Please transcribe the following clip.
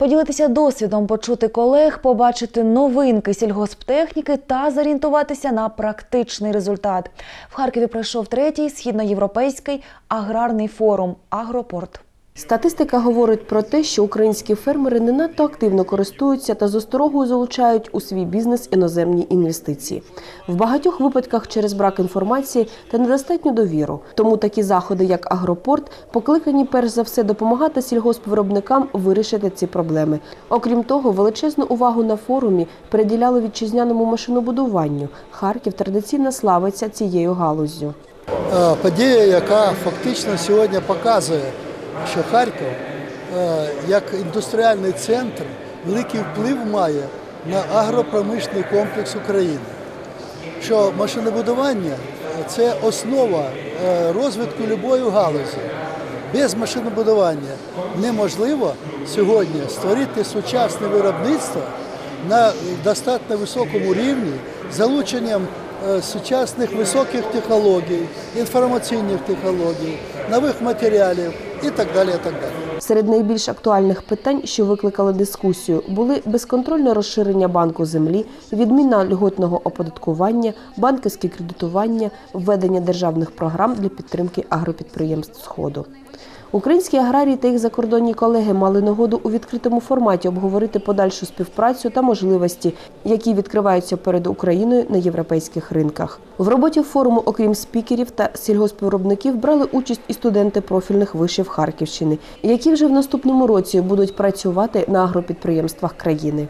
Поділитися досвідом, почути колег, побачити новинки сільгосптехніки та зорієнтуватися на практичний результат. В Харкові пройшов третій східноєвропейський аграрний форум Агропорт. Статистика говорить про те, що українські фермери не надто активно користуються та з осторогою залучають у свій бізнес іноземні інвестиції. В багатьох випадках через брак інформації та недостатню довіру. Тому такі заходи, як Агропорт, покликані перш за все допомагати сільгоспвиробникам вирішити ці проблеми. Окрім того, величезну увагу на форумі приділяли вітчизняному машинобудуванню. Харків традиційно славиться цією галуззю. Е, подія, яка фактично сьогодні показує, що Харків е, як індустріальний центр великий вплив має на агропромишлений комплекс України. Що машинобудування це основа е, розвитку будь-якої галузі. Без машинобудування неможливо сьогодні створити сучасне виробництво на достатньо високому рівні залученням е, сучасних високих технологій, інформаційних технологій, нових матеріалів і так далі. І так далі. Серед найбільш актуальних питань, що викликали дискусію, були безконтрольне розширення банку землі, відміна льготного оподаткування, банківське кредитування, введення державних програм для підтримки агропідприємств Сходу. Українські аграрії та їх закордонні колеги мали нагоду у відкритому форматі обговорити подальшу співпрацю та можливості, які відкриваються перед Україною на європейських ринках. В роботі форуму, окрім спікерів та сільгоспвиробників, брали участь і студенти профільних вишів Харківщини, які вже в наступному році будуть працювати на агропідприємствах країни.